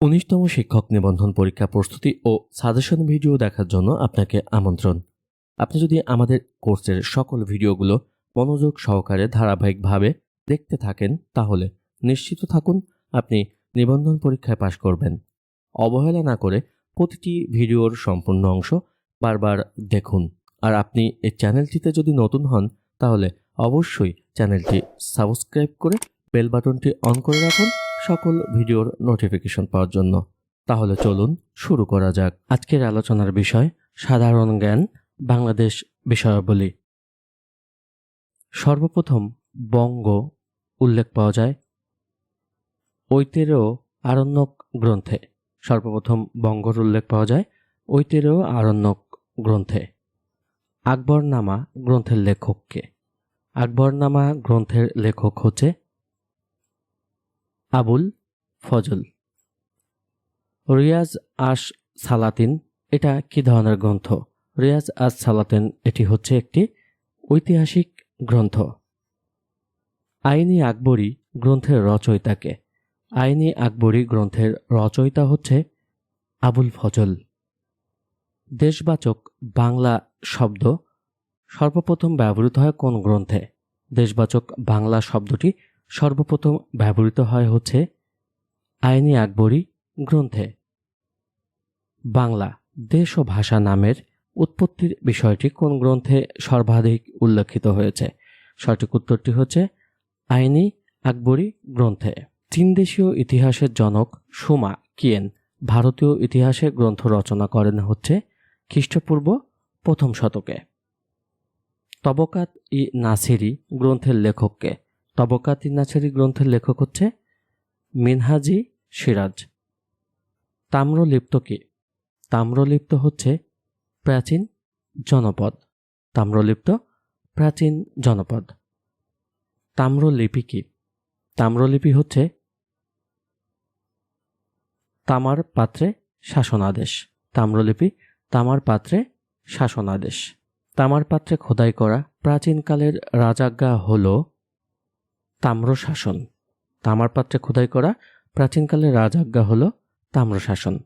উনিশতম শিক্ষক নিবন্ধন পরীক্ষা প্রস্তুতি ও সাজেশন ভিডিও দেখার জন্য আপনাকে আমন্ত্রণ। আপনি যদি আমাদের কোর্সের সকল ভিডিওগুলো মনোযোগ সহকারে ধারাবাহিকভাবে দেখতে থাকেন, তাহলে নিশ্চিত থাকুন আপনি নিবন্ধন পরীক্ষায় পাশ করবেন। অবহেলা না করে প্রতিটি ভিডিওর সম্পূর্ণ অংশ বারবার দেখুন। আর আপনি এই চ্যানেলটিতে যদি নতুন হন, তাহলে অবশ্যই চ্যানেলটি সাবস্ক্রাইব করে বেল বাটনটি অন করে রাখুন সকল ভিডিওর নোটিফিকেশন পাওয়ার জন্য। তাহলে চলুন শুরু করা যাক। আজকের আলোচনার বিষয়, সাধারণ জ্ঞান, বাংলাদেশ বিষয়াবলী। সর্বপ্রথম বঙ্গ উল্লেখ পাওয়া যায়। ঐতেরও আরণ্যক গ্রন্থে। সর্বপ্রথম বঙ্গর উল্লেখ পাওয়া যায়। ঐতেরও আরণ্যক গ্রন্থে। আকবরনামা গ্রন্থের লেখককে। আকবরনামা গ্রন্থের লেখক হচ্ছে আবুল ফজল। রিয়াজ আশ সালাতিন, এটা কি ধরনের গ্রন্থ? রিয়াজ আস সালাতিন, এটি হচ্ছে একটি ঐতিহাসিক গ্রন্থ। আইনি আকবরী গ্রন্থের রচয়িতাকে। আইনি আকবরী গ্রন্থের রচয়িতা হচ্ছে আবুল ফজল। দেশবাচক বাংলা শব্দ সর্বপ্রথম ব্যবহৃত হয় কোন গ্রন্থে? দেশবাচক বাংলা শব্দটি সর্বপ্রথম ব্যবহৃত হয় হচ্ছে আইনি আকবরী গ্রন্থে। বাংলা দেশ ও ভাষা নামের উৎপত্তির বিষয়টি কোন গ্রন্থে সর্বাধিক উল্লেখিত হয়েছে? সঠিক উত্তরটি হচ্ছে আইনি আকবরী গ্রন্থে। চীন দেশীয় ইতিহাসের জনক সুমা কিয়েন ভারতীয় ইতিহাসের গ্রন্থ রচনা করেন হচ্ছে খ্রিস্টপূর্ব প্রথম শতকে। তবকাত ই নাসিরি গ্রন্থের লেখককে তবকাত ই নাসিরি গ্রন্থের লেখক হচ্ছে মিনহাজি সিরাজ। তাম্রলিপ্ত কি? তাম্রলিপ্ত হচ্ছে প্রাচীন জনপদ। তাম্রলিপ্ত প্রাচীন জনপদ। তাম্রলিপি কি? তাম্রলিপি হচ্ছে তামার পাত্রে শাসনাদেশ। তাম্রলিপি তামার পাত্রে শাসনাদেশ। তামার পাত্রে খোদাই করা প্রাচীনকালের রাজাজ্ঞা হল তাম্রশাসন। তামার পাত্রে খোদাই করা প্রাচীনকালের রাজাজ্ঞা হল তাম্রশাসন।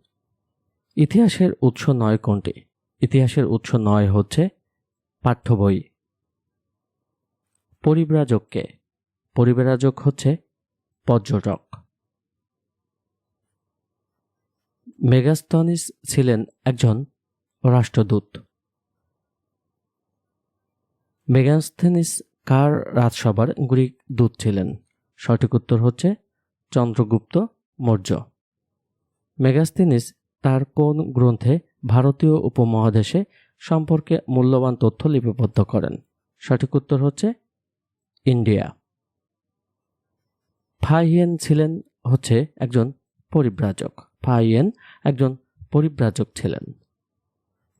ইতিহাসের উৎস নয় কোনটি? ইতিহাসের উৎস নয় হচ্ছে পাঠ্য বই পরিব্রাজককে। পরিব্রাজক হচ্ছে পর্যটক। মেগাস্তনিস ছিলেন একজন রাষ্ট্রদূত। মেগাস্থেনিস কার রাজসভার গ্রিক দূত ছিলেন? সঠিক উত্তর হচ্ছে চন্দ্রগুপ্ত মৌর্য। মেগাস্থেনিস তার কোন গ্রন্থে ভারতীয় উপমহাদেশে সম্পর্কে মূল্যবান তথ্য লিপিবদ্ধ করেন? সঠিক উত্তর হচ্ছে ইন্ডিয়া। ফাইয়েন ছিলেন হচ্ছে একজন পরিব্রাজক। ফাইয়েন একজন পরিব্রাজক ছিলেন।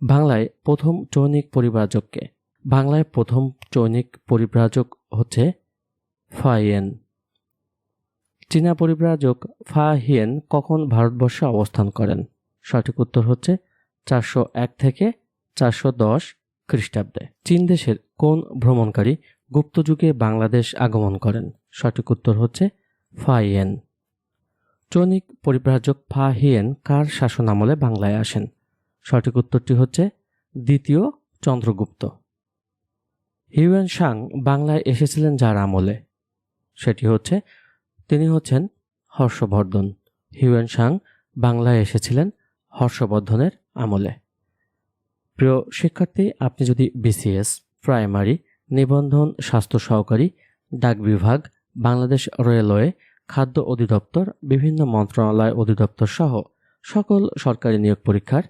বাংলায় প্রথম চৈনিক পরিব্রাজককে বাংলায় প্রথম চৈনিক পরিব্রাজক হচ্ছে ফাইয়েন চীনা পরিব্রাজক ফা হিয়েন কখন ভারতবর্ষে অবস্থান করেন? সঠিক উত্তর হচ্ছে চারশো এক থেকে চারশো দশ খ্রিস্টাব্দে। চীন দেশের কোন ভ্রমণকারী গুপ্তযুগে বাংলাদেশ আগমন করেন? সঠিক উত্তর হচ্ছে ফাইয়েন চৈনিক পরিব্রাজক ফা হিয়েন কার শাসন আমলে বাংলায় আসেন? সঠিক উত্তরটি হচ্ছে দ্বিতীয় চন্দ্রগুপ্ত। হিউয়েন সাং বাংলায় এসেছিলেন যার আমলে। সেটি হচ্ছে, তিনি হচ্ছেন হর্ষবর্ধন। হিউয়েন সাং বাংলায় এসেছিলেন হর্ষবর্ধনের আমলে। প্রিয় শিক্ষার্থী, আপনি যদি বিসিএস প্রাইমারি, নিবন্ধন স্বাস্থ্য সহকারী, ডাক বিভাগ, বাংলাদেশ রেলওয়ে, খাদ্য অধিদপ্তর, বিভিন্ন মন্ত্রণালয় অধিদপ্তর সহ সকল সরকারি নিয়োগ পরীক্ষার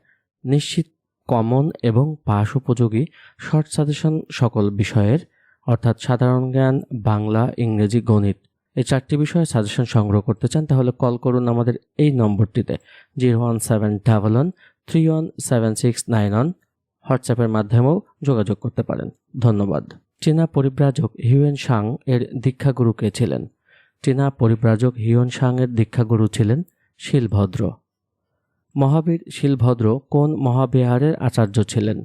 নিশ্চিত কমন এবং পাশ উপযোগী শর্ট সাজেশন সকল বিষয়ের, অর্থাৎ সাধারণ জ্ঞান, বাংলা, ইংরেজি, গণিত। এই চারটি বিষয়ে সাজেশন সংগ্রহ করতে চান তাহলে কল করুন আমাদের এই নম্বরটিতে, zero one seven double one, three one seven six nine one, হোয়াটসঅ্যাপের মাধ্যমেও যোগাযোগ করতে পারেন। ধন্যবাদ। চীনা পরিব্রাজক হিউয়েন সাং এর দীক্ষাগুরু কে ছিলেন? চীনা পরিব্রাজক হিউয়েন সাং এর দীক্ষাগুরু ছিলেন শিলভদ্র। মহাবীর শিলভদ্র কোন মহাবিহারের আচার্য ছিলেন?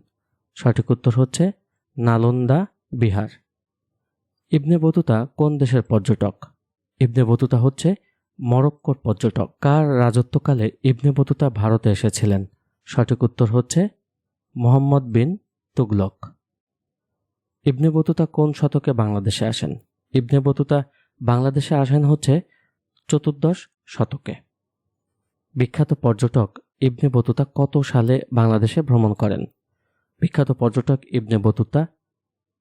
সঠিক উত্তর হচ্ছে নালন্দা বিহার। ইবনে বতুতা কোন দেশের পর্যটক? ইবনে বতুতা হচ্ছে মরক্কোর পর্যটক। কার রাজত্বকালে ইবনে বতুতা ভারতে এসেছিলেন? সঠিক উত্তর হচ্ছে মোহাম্মদ বিন তুগলক। ইবনে বতুতা কোন শতকে বাংলাদেশে আসেন? ইবনে বতুতা বাংলাদেশে আসেন হচ্ছে চতুর্দশ শতকে। বিখ্যাত পর্যটক ইবনে বতুতা কত সালে বাংলাদেশে ভ্রমণ করেন? বিখ্যাত পর্যটক ইবনে বতুতা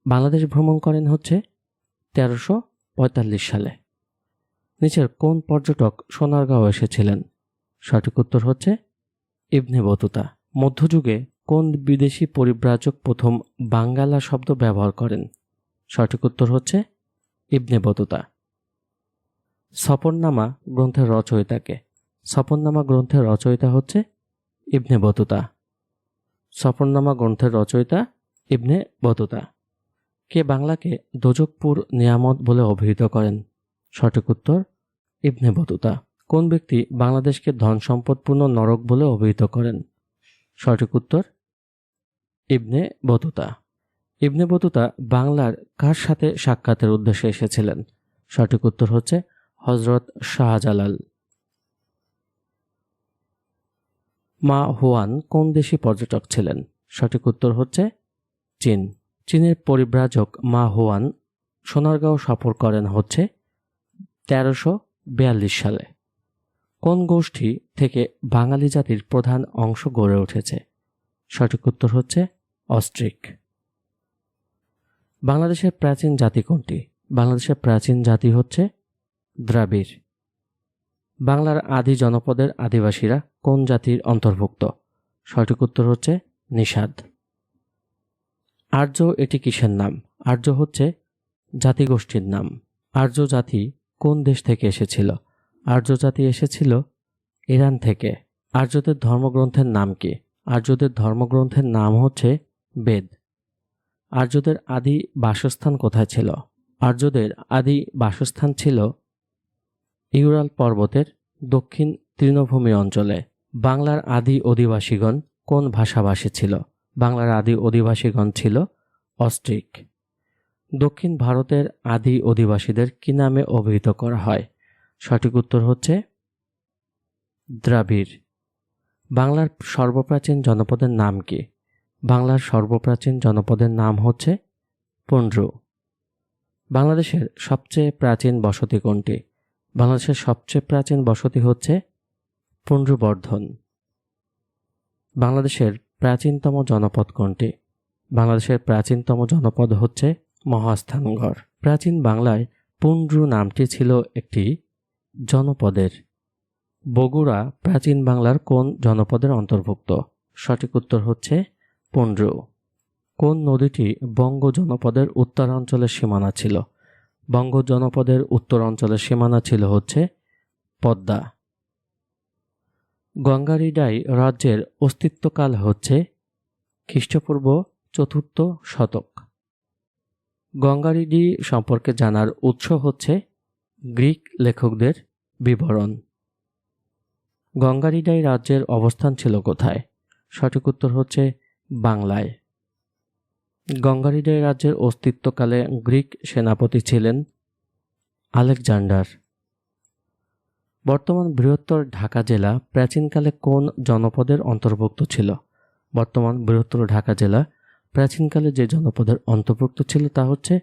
বাংলাদেশ ভ্রমণ করেন হচ্ছে তেরোশো পঁয়তাল্লিশ সালে। নিচের কোন পর্যটক সোনারগাঁও এসেছিলেন? সঠিক উত্তর হচ্ছে ইবনে বতুতা। মধ্যযুগে কোন বিদেশি পরিব্রাজক প্রথম বাঙ্গালা শব্দ ব্যবহার করেন? সঠিক উত্তর হচ্ছে ইবনে বতুতা। সফরনামা গ্রন্থের রচয়িতাকে। সফরনামা গ্রন্থের রচয়িতা হচ্ছে ইবনে বতুতা। সফরনামা গ্রন্থের রচয়িতা ইবনে বতুতা। কে বাংলাকে দোজকপুর নিয়ামত বলে অভিহিত করেন? সঠিক উত্তর, ইবনে বতুতা। কোন ব্যক্তি বাংলাদেশকে ধন সম্পদপূর্ণ নরক বলে অভিহিত করেন? সঠিক উত্তর, ইবনে বতুতা। ইবনে বতুতা বাংলার কার সাথে সাক্ষাতের উদ্দেশ্যে এসেছিলেন? সঠিক উত্তর হচ্ছে হজরত শাহজালাল। মা হুয়ান কোন দেশি পর্যটক ছিলেন? সঠিক উত্তর হচ্ছে চীন। চীনের পরিব্রাজক মা হুয়ান সোনারগাঁও সফর করেন হচ্ছে তেরোশো বিয়াল্লিশ সালে। কোন গোষ্ঠী থেকে বাঙালি জাতির প্রধান অংশ গড়ে উঠেছে? সঠিক উত্তর হচ্ছে অস্ট্রিক। বাংলাদেশের প্রাচীন জাতি কোনটি? বাংলাদেশের প্রাচীন জাতি হচ্ছে দ্রাবিড়। বাংলার আদি জনপদের আদিবাসীরা কোন জাতির অন্তর্ভুক্ত? সঠিক উত্তর হচ্ছে নিষাদ। আর্য এটি কিসের নাম? আর্য হচ্ছে জাতিগোষ্ঠীর নাম। আর্য জাতি কোন দেশ থেকে এসেছিল? আর্য জাতি এসেছিল ইরান থেকে। আর্যদের ধর্মগ্রন্থের নাম কি? আর্যদের ধর্মগ্রন্থের নাম হচ্ছে বেদ। আর্যদের আদি বাসস্থান কোথায় ছিল? আর্যদের আদি বাসস্থান ছিল ইউরাল পর্বতের দক্ষিণ তৃণভূমি অঞ্চলে বাংলার আদি অধিবাসীগণ কোন ভাষাভাষী ছিল? বাংলার আদি অধিবাসীগণ ছিল অস্ট্রিক। দক্ষিণ ভারতের আদি অধিবাসীদের কি নামে অভিহিত করা হয়? সঠিক উত্তর হচ্ছে দ্রাবিড়। বাংলার সর্বপ্রাচীন জনপদের নাম কি? বাংলার সর্বপ্রাচীন জনপদের নাম হচ্ছে পন্ড্রু। বাংলাদেশের সবচেয়ে প্রাচীন বসতি কোনটি? বাংলাদেশের সবচেয়ে প্রাচীন বসতি হচ্ছে পুণ্ড্রবর্ধন বাংলাদেশের প্রাচীনতম জনপদ কোনটি? বাংলাদেশের প্রাচীনতম জনপদ হচ্ছে মহাস্থানগড়। প্রাচীন বাংলায় পুণ্ড্রু নামটি ছিল একটি জনপদের। বগুড়া প্রাচীন বাংলার কোন জনপদের অন্তর্ভুক্ত? সঠিক উত্তর হচ্ছে পুণ্ড্রু কোন নদীটি বঙ্গ জনপদের উত্তরাঞ্চলের সীমানা ছিল? বঙ্গ জনপদের উত্তর অঞ্চলের সীমানা ছিল হচ্ছে পদ্মা। গঙ্গারিডাই রাজ্যের অস্তিত্বকাল হচ্ছে খ্রিস্টপূর্ব চতুর্থ শতক। গঙ্গারিডি সম্পর্কে জানার উৎস হচ্ছে গ্রিক লেখকদের বিবরণ। গঙ্গারিডাই রাজ্যের অবস্থান ছিল কোথায়? সঠিক উত্তর হচ্ছে বাংলায়। গঙ্গারিডাই রাজ্যের অস্তিত্বকালে গ্রিক সেনাপতি ছিলেন আলেকজান্ডার। বর্তমান বৃহত্তর ঢাকা জেলা প্রাচীনকালে কোন জনপদের অন্তর্ভুক্ত ছিল? বর্তমান বৃহত্তর ঢাকা জেলা প্রাচীনকালে যে জনপদের অন্তর্ভুক্ত ছিল তা হচ্ছে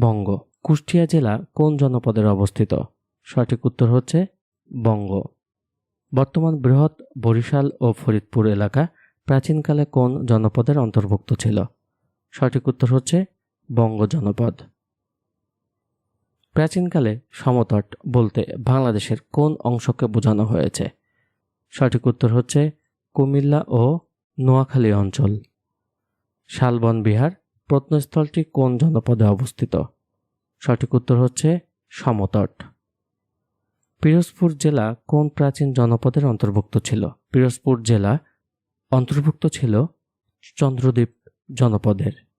বঙ্গ। কুষ্টিয়া জেলা কোন জনপদের অবস্থিত? সঠিক উত্তর হচ্ছে বঙ্গ। বর্তমান বৃহৎ বরিশাল ও ফরিদপুর এলাকা প্রাচীনকালে কোন জনপদের অন্তর্ভুক্ত ছিল? সঠিক উত্তর হচ্ছে বঙ্গ জনপদ প্রাচীনকালে সমতট বলতে বাংলাদেশের কোন অংশকে বোঝানো হয়েছে? সঠিক উত্তর হচ্ছে কুমিল্লা ও নোয়াখালী অঞ্চল। শালবন বিহার প্রত্নস্থলটি কোন জনপদে অবস্থিত? সঠিক উত্তর হচ্ছে সমতট। পিরোজপুর জেলা কোন প্রাচীন জনপদের অন্তর্ভুক্ত ছিল? পিরোজপুর জেলা অন্তর্ভুক্ত ছিল চন্দ্রদ্বীপ জনপদের